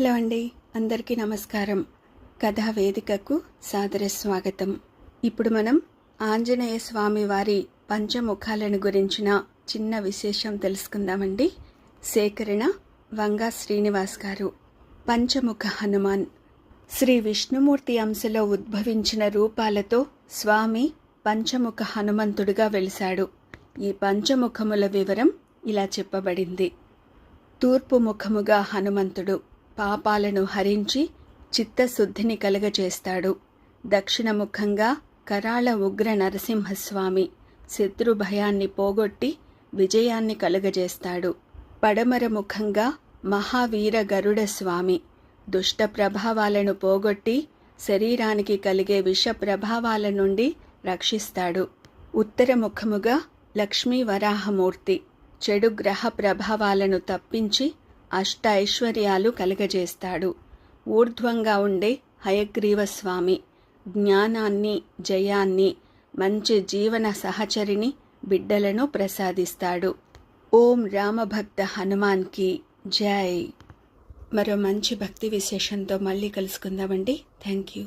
Hello అండి అందరికీ నమస్కారం. కథా వేదికకు సాదర స్వాగతం. ఇప్పుడు మనం ఆంజనేయ స్వామి వారి పంచముఖాలను గురించిన చిన్న విశేషం తెలుసుకుందామండి. సేకరణ వంగా శ్రీనివాస్ గారు. పంచముఖ హనుమాన్. శ్రీ విష్ణుమూర్తి అంశలో ఉద్భవించిన రూపాలతో స్వామి పంచముఖ హనుమంతుడిగా వెలిశాడు. ఈ పంచముఖముల వివరం ఇలా చెప్పబడింది. తూర్పు ముఖముగా హనుమంతుడు. పాపాలను హరించి చిత్తశుద్ధిని కలుగజేస్తాడు. దక్షిణముఖంగా కరాళ ఉగ్ర నరసింహస్వామి శత్రు భయాన్ని పోగొట్టి విజయాన్ని కలుగజేస్తాడు. పడమర ముఖంగా మహావీర గరుడ స్వామి దుష్ట ప్రభావాలను పోగొట్టి శరీరానికి కలిగే విష ప్రభావాల నుండి రక్షిస్తాడు. ఉత్తర ముఖముగా లక్ష్మీ వరాహమూర్తి చెడు గ్రహ ప్రభావాలను తప్పించి అష్ట ఐశ్వర్యాలు కలుగజేస్తాడు. ఊర్ధ్వంగా ఉండే హయగ్రీవ స్వామి జ్ఞానాన్ని జయాన్ని మంచి జీవన సహచరిని బిడ్డలను ప్రసాదిస్తాడు. ఓం రామభక్త హనుమాన్కి జై. మరో మంచి భక్తి విశేషంతో మళ్ళీ కలుసుకుందామండి. Thank you.